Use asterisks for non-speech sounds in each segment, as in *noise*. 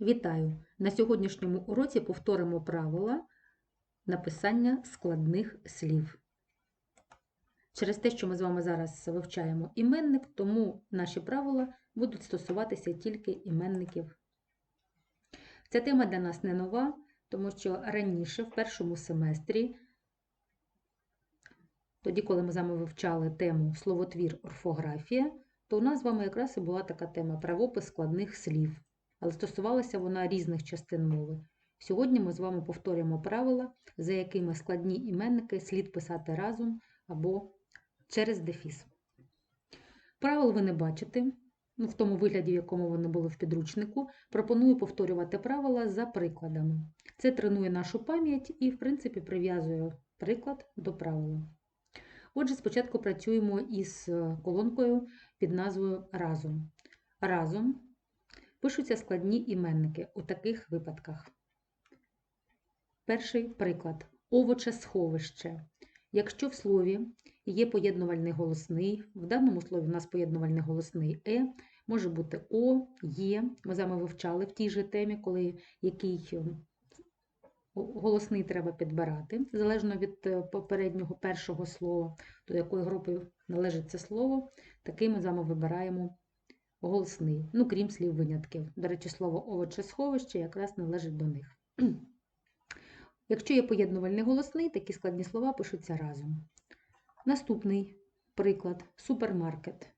Вітаю! На сьогоднішньому уроці повторимо правила написання складних слів. Через те, що ми з вами зараз вивчаємо іменник, тому наші правила будуть стосуватися тільки іменників. Ця тема для нас не нова, тому що раніше, в першому семестрі, тоді, коли ми з вами вивчали тему словотвір орфографія, то у нас з вами якраз і була така тема правопис складних слів але стосувалася вона різних частин мови. Сьогодні ми з вами повторюємо правила, за якими складні іменники слід писати разом або через дефіс. Правил ви не бачите, ну, в тому вигляді, в якому вони були в підручнику. Пропоную повторювати правила за прикладами. Це тренує нашу пам'ять і, в принципі, прив'язує приклад до правила. Отже, спочатку працюємо із колонкою під назвою Разом. Разом Пишуться складні іменники у таких випадках. Перший приклад овочесховище. Якщо в слові є поєднувальний голосний, в даному слові у нас поєднувальний голосний Е, може бути О, Є. Ми з вами вивчали в тій же темі, коли який е, голосний треба підбирати, залежно від е, попереднього першого слова, до якої групи належить це слово, такий ми з вами вибираємо голосний, ну, крім слів винятків. До речі, слово овочесховище якраз належить до них. *clears throat* Якщо є поєднувальний голосний, такі складні слова пишуться разом. Наступний приклад супермаркет.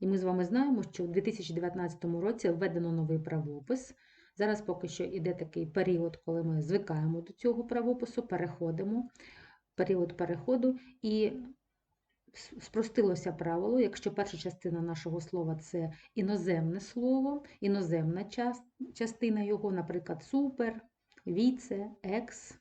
І ми з вами знаємо, що в 2019 році введено новий правопис. Зараз поки що йде такий період, коли ми звикаємо до цього правопису, переходимо, період переходу, і спростилося правило, якщо перша частина нашого слова це іноземне слово, іноземна частина його, наприклад, супер, віце, екс,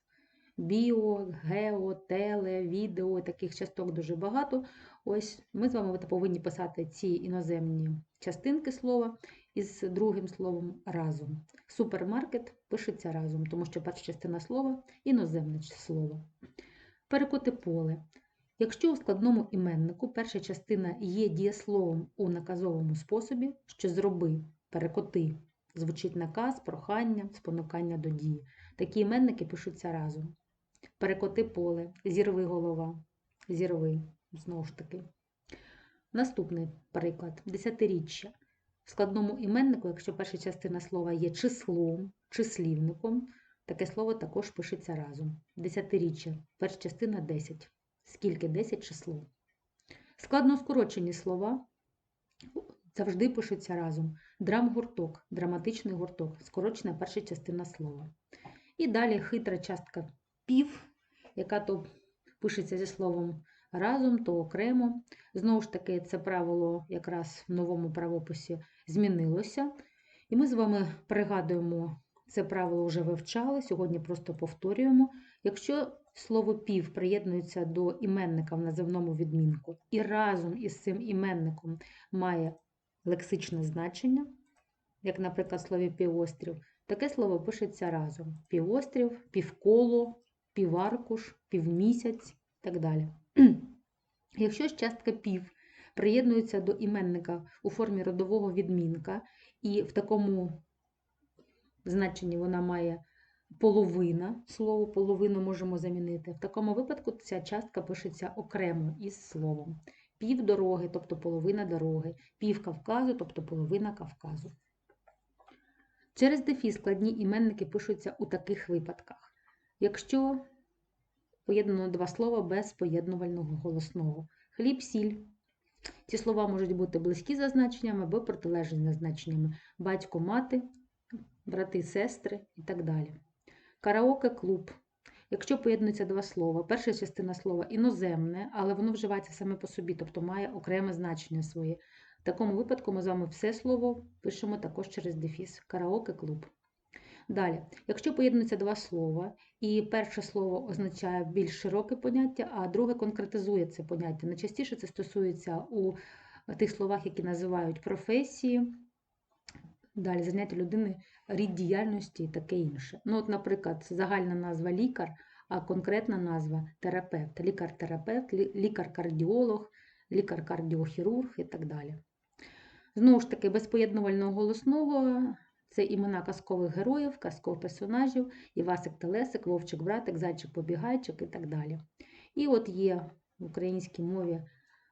біо, гео, теле, відео, таких часток дуже багато. Ось ми з вами повинні писати ці іноземні частинки слова із другим словом разом. Супермаркет пишеться разом, тому що перша частина слова іноземне слово. Перекоти поле. Якщо у складному іменнику перша частина є дієсловом у наказовому способі, що зроби, перекоти, звучить наказ, прохання, спонукання до дії. Такі іменники пишуться разом. Перекоти поле, зірви голова, зірви, знову ж таки. Наступний приклад десятиріччя. В складному іменнику, якщо перша частина слова є числом, числівником, таке слово також пишеться разом. Десятиріччя, перша частина 10 скільки 10 число. Складно скорочені слова завжди пишуться разом. Драм-гурток, драматичний гурток, скорочена перша частина слова. І далі хитра частка пів, яка то пишеться зі словом разом, то окремо. Знову ж таки, це правило якраз в новому правописі змінилося. І ми з вами пригадуємо, це правило вже вивчали, сьогодні просто повторюємо. Якщо слово пів приєднується до іменника в називному відмінку і разом із цим іменником має лексичне значення, як, наприклад, слові півострів, таке слово пишеться разом: півострів, півколо, піваркуш, півмісяць і так далі. *clears throat* Якщо ж частка пів приєднується до іменника у формі родового відмінка, і в такому значенні вона має половина, слово половину можемо замінити. В такому випадку ця частка пишеться окремо із словом. Пів дороги, тобто половина дороги, пів Кавказу, тобто половина Кавказу. Через дефіс складні іменники пишуться у таких випадках. Якщо поєднано два слова без поєднувального голосного. Хліб, сіль. Ці слова можуть бути близькі за значеннями або протилежні за значеннями. Батько, мати, брати, сестри і так далі. Караоке-клуб. Якщо поєднуються два слова, перша частина слова іноземне, але воно вживається саме по собі, тобто має окреме значення своє. В такому випадку ми з вами все слово пишемо також через дефіс. Караоке-клуб. Далі, якщо поєднуються два слова, і перше слово означає більш широке поняття, а друге конкретизує це поняття. Найчастіше це стосується у тих словах, які називають професії, Далі заняття людини рід діяльності і таке інше. Ну, от, Наприклад, загальна назва лікар, а конкретна назва терапевт, лікар-терапевт, лікар-кардіолог, лікар-кардіохірург і так далі. Знову ж таки, без поєднувального голосного Це імена казкових героїв, казкових персонажів, Івасик Телесик, Вовчик Братик, Зайчик Побігайчик і так далі. І от є в українській мові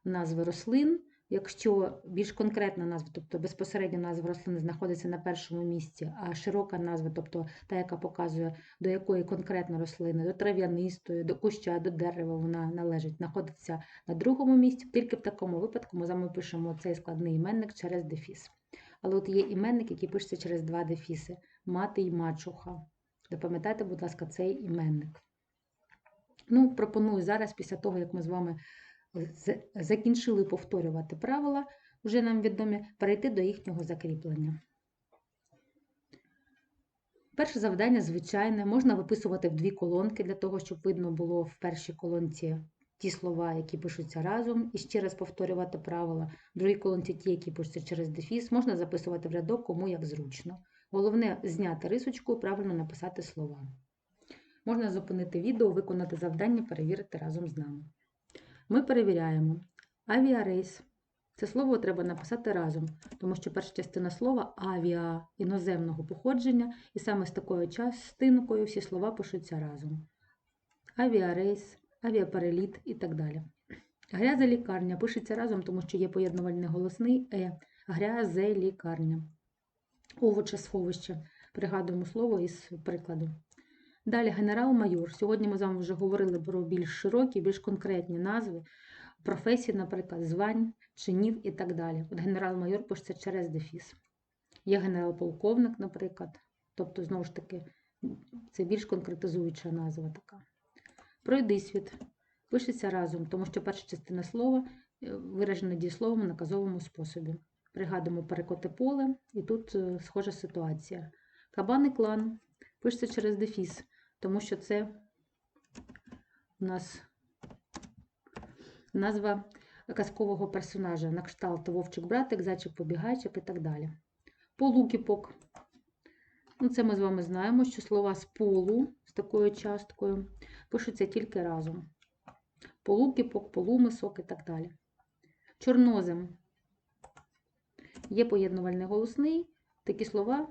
назви рослин. Якщо більш конкретна назва, тобто безпосередня назва рослини знаходиться на першому місці, а широка назва, тобто та, яка показує, до якої конкретно рослини, до трав'янистої, до куща, до дерева вона належить, знаходиться на другому місці. Тільки в такому випадку ми з вами пишемо цей складний іменник через дефіс. Але от є іменник, який пишеться через два дефіси мати і мачуха. Запам'ятайте, будь ласка, цей іменник. Ну, пропоную зараз, після того, як ми з вами закінчили повторювати правила, вже нам відомі, перейти до їхнього закріплення. Перше завдання звичайне, можна виписувати в дві колонки для того, щоб видно було в першій колонці ті слова, які пишуться разом, і ще раз повторювати правила. В другій колонці ті, які пишуться через дефіс, можна записувати в рядок, кому як зручно. Головне зняти рисочку, і правильно написати слова. Можна зупинити відео, виконати завдання, перевірити разом з нами. Ми перевіряємо авіарейс. Це слово треба написати разом, тому що перша частина слова авіа іноземного походження, і саме з такою частинкою всі слова пишуться разом. Авіарейс, авіапереліт і так далі. Гряза лікарня пишеться разом, тому що є поєднувальний голосний е. Грязе лікарня. Овоче сховище. Пригадуємо слово із прикладу. Далі генерал-майор. Сьогодні ми з вами вже говорили про більш широкі, більш конкретні назви професій, наприклад, звань, чинів і так далі. От генерал-майор пишеться через дефіс. Є генерал-полковник, наприклад. Тобто, знову ж таки, це більш конкретизуюча назва така. Пройди світ. Пишеться разом, тому що перша частина слова е, виражена дієсловом у наказовому способі. Пригадуємо перекоти поле, і тут е, схожа ситуація. Кабаний клан пишеться через дефіс, тому що це у нас назва казкового персонажа на кшталт Вовчик братик, зайчик побігайчик і так далі. Полукіпок. Ну, це ми з вами знаємо, що слова з полу з такою часткою пишуться тільки разом. Полукіпок, полумисок і так далі. Чорнозем. Є поєднувальний голосний. Такі слова,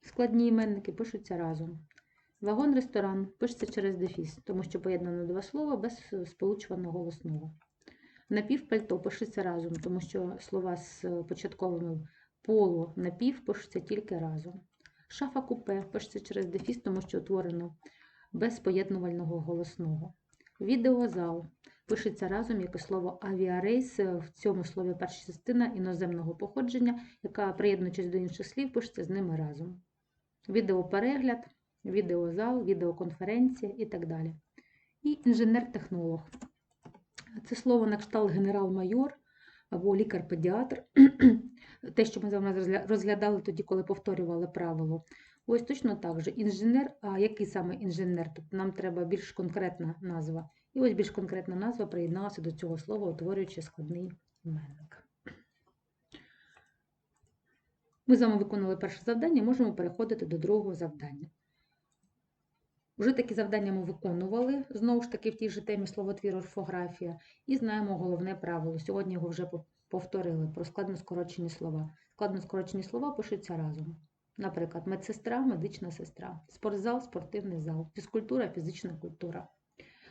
складні іменники, пишуться разом. Вагон-ресторан пишеться через дефіс, тому що поєднано два слова без сполучуваного голосного. Напівпальто пишеться разом, тому що слова з початковими полу напів пишуться тільки разом. Шафа купе пишеться через дефіс, тому що утворено без поєднувального голосного. Відеозал пишеться разом, як і слово авіарейс. В цьому слові перша частина іноземного походження, яка, приєднуючись до інших слів, пишеться з ними разом. Відеоперегляд, відеозал, відеоконференція і так далі. І інженер-технолог. Це слово на кшталт генерал-майор або лікар-педіатр. *clears throat* Те, що ми з вами розглядали тоді, коли повторювали правило. Ось точно так же. Інженер, а який саме інженер? Тобто нам треба більш конкретна назва. І ось більш конкретна назва приєдналася до цього слова, утворюючи складний іменник. Ми з вами виконали перше завдання, можемо переходити до другого завдання. Вже такі завдання ми виконували, знову ж таки, в тій же темі словотвір орфографія, і знаємо головне правило. Сьогодні його вже повторили про складноскорочені слова. Складноскорочені слова пишуться разом. Наприклад, медсестра, медична сестра, спортзал, спортивний зал, фізкультура, фізична культура.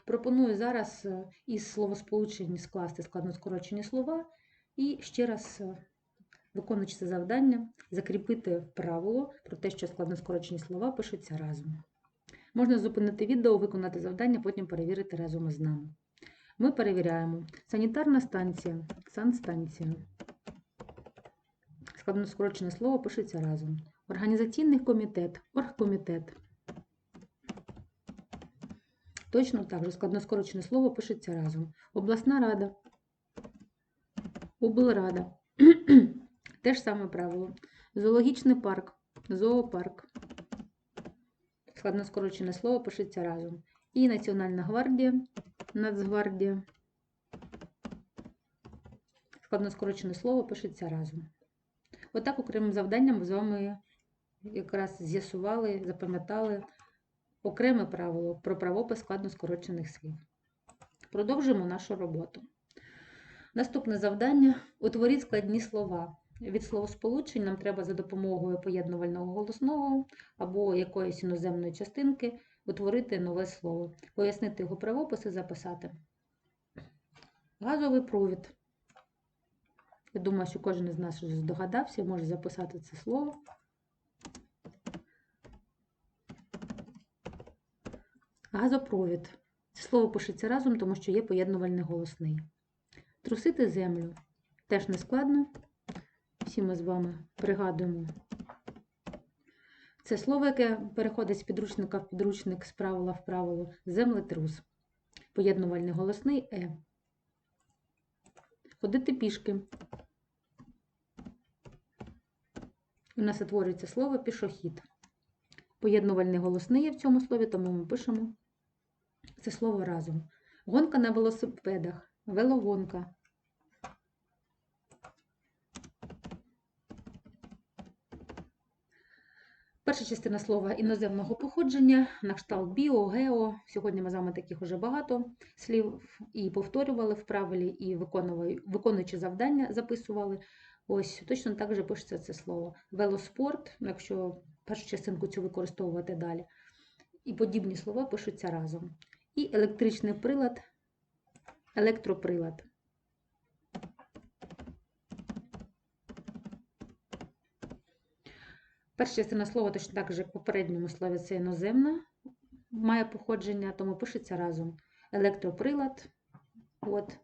Пропоную зараз е, із словосполучень скласти складноскорочені слова і ще раз, е, виконуючи це завдання, закріпити правило про те, що складноскорочені слова пишуться разом. Можна зупинити відео, виконати завдання, потім перевірити разом із нами. Ми перевіряємо санітарна станція, санстанція. Складноскорочене слово пишеться разом. Організаційний комітет, оргкомітет. Точно так же складноскорочене слово пишеться разом. Обласна рада, облрада. *clears throat* Те ж саме правило. Зоологічний парк, зоопарк. Складноскорочене слово пишеться разом. І Національна гвардія, Нацгвардія. Складноскорочене слово пишеться разом. Отак окремим завданням ми з вами якраз з'ясували, запам'ятали окреме правило про правопис складноскорочених слів. Продовжуємо нашу роботу. Наступне завдання: утворіть складні слова. Від словосполучень нам треба за допомогою поєднувального голосного або якоїсь іноземної частинки утворити нове слово, пояснити його правопис і записати. Газовий провід. Я думаю, що кожен із нас вже здогадався і може записати це слово. Газопровід. Це слово пишеться разом, тому що є поєднувальний голосний. Трусити землю теж не складно. Всі ми з вами пригадуємо. Це слово, яке переходить з підручника в підручник, з правила в правило, землетрус. Поєднувальний голосний Е. Ходити пішки. У нас утворюється слово пішохід. Поєднувальний голосний є в цьому слові, тому ми пишемо це слово разом. Гонка на велосипедах, велогонка. Перша частина слова іноземного походження, на кшталт біо, гео. Сьогодні ми з вами таких уже багато слів і повторювали в правилі, і виконували- виконуючи завдання записували. Ось точно так же пишеться це слово. Велоспорт, якщо першу частинку цю використовувати далі. І подібні слова пишуться разом. І електричний прилад, електроприлад. Перша частина слова точно так же, в попередньому слові, це іноземна, має походження, тому пишеться разом. Електроприлад, от,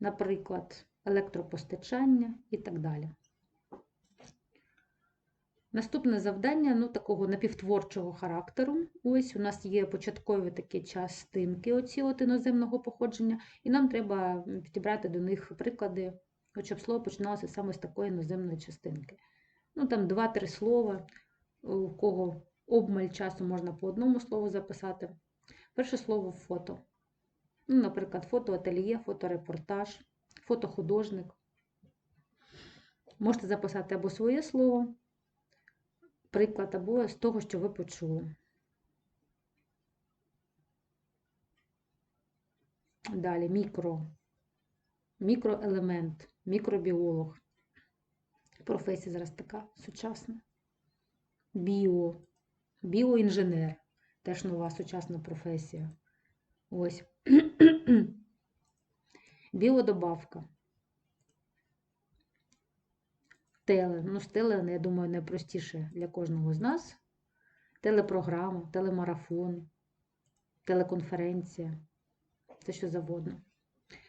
наприклад, електропостачання і так далі. Наступне завдання ну, такого напівтворчого характеру. Ось у нас є початкові такі частинки оці от іноземного походження, і нам треба підібрати до них приклади, от щоб слово починалося саме з такої іноземної частинки. Ну, там два-три слова, у кого обмаль часу можна по одному слову записати. Перше слово фото. Ну, наприклад, фотоательє, фоторепортаж, фотохудожник. Можете записати або своє слово, приклад, або з того, що ви почули. Далі мікро, мікроелемент, мікробіолог. Професія зараз така сучасна. Біо, біоінженер, теж нова сучасна професія. Ось. *clears throat* Біодобавка. Теле. Ну, з теле, я думаю, найпростіше для кожного з нас. Телепрограма, телемарафон, телеконференція. Це що завгодно.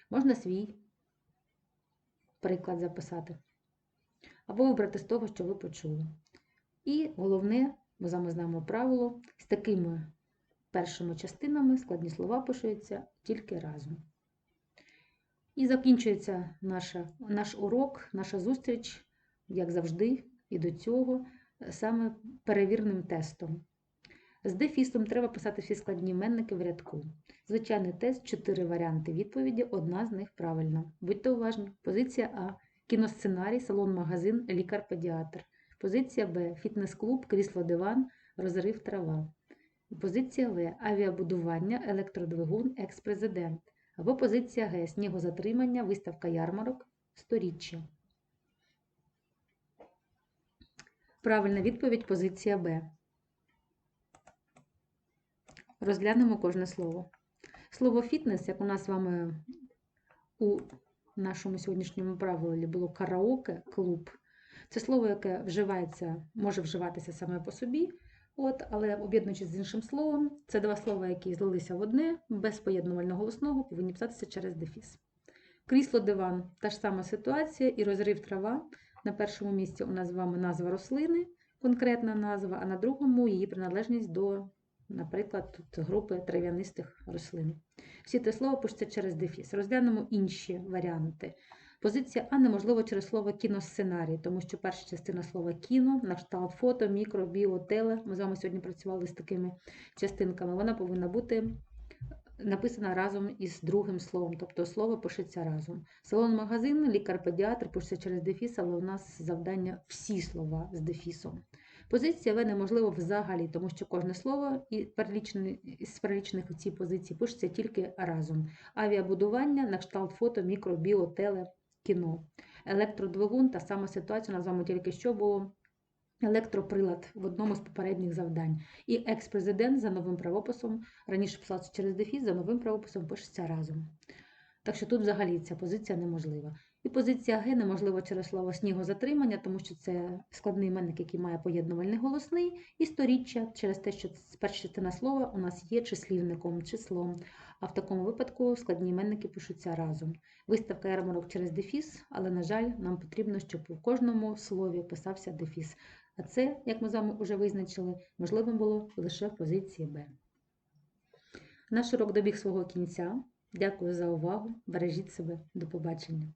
Можна свій приклад записати. Або вибрати з того, що ви почули. І головне, ми з вами знаємо правило, з такими першими частинами складні слова пишуться тільки разом. І закінчується наша, наш урок, наша зустріч, як завжди, і до цього, саме перевірним тестом. З дефісом треба писати всі складні іменники в рядку. Звичайний тест, чотири варіанти відповіді, одна з них правильна. Будьте уважні. Позиція А. Кіносценарій, салон-магазин, лікар-педіатр. Позиція Б. Фітнес-клуб, крісло-диван, розрив трава. Позиція В. Авіабудування, електродвигун, екс-президент. Або позиція Г. Снігозатримання, виставка ярмарок, сторіччя. Правильна відповідь позиція Б. Розглянемо кожне слово. Слово фітнес, як у нас з вами у нашому сьогоднішньому правилі було караоке, клуб. Це слово, яке вживається, може вживатися саме по собі, от, але об'єднуючись з іншим словом, це два слова, які злилися в одне, без поєднувального голосного, повинні писатися через дефіс. Крісло диван та ж сама ситуація, і розрив трава. На першому місці у нас з вами назва рослини, конкретна назва, а на другому її приналежність до, наприклад, тут групи трав'янистих рослин. Всі те слова пишуться через дефіс. Розглянемо інші варіанти. Позиція А неможливо через слово кіносценарій, тому що перша частина слова кіно, на кшталт фото, мікро, біо, теле. Ми з вами сьогодні працювали з такими частинками. Вона повинна бути написана разом із другим словом, тобто слово пишеться разом. Салон-магазин, лікар-педіатр пишеться через дефіс, але у нас завдання всі слова з дефісом. Позиція В неможливо взагалі, тому що кожне слово із перелічених у цій позиції пишеться тільки разом. Авіабудування, на кшталт фото, мікро, біо, теле, кіно. електродвигун, та сама ситуація, у з вами тільки що було електроприлад в одному з попередніх завдань. І екс-президент за новим правописом, раніше писався через дефіс, за новим правописом пишеться разом. Так що тут взагалі ця позиція неможлива. І позиція Г неможлива через слово снігозатримання, тому що це складний іменник, який має поєднувальний голосний, і сторіччя через те, що перша частина слова у нас є числівником, числом. А в такому випадку складні іменники пишуться разом. Виставка ярмарок через дефіс, але, на жаль, нам потрібно, щоб у кожному слові писався дефіс. А це, як ми з вами вже визначили, можливим було лише в позиції Б. Наш урок добіг свого кінця. Дякую за увагу. Бережіть себе. До побачення.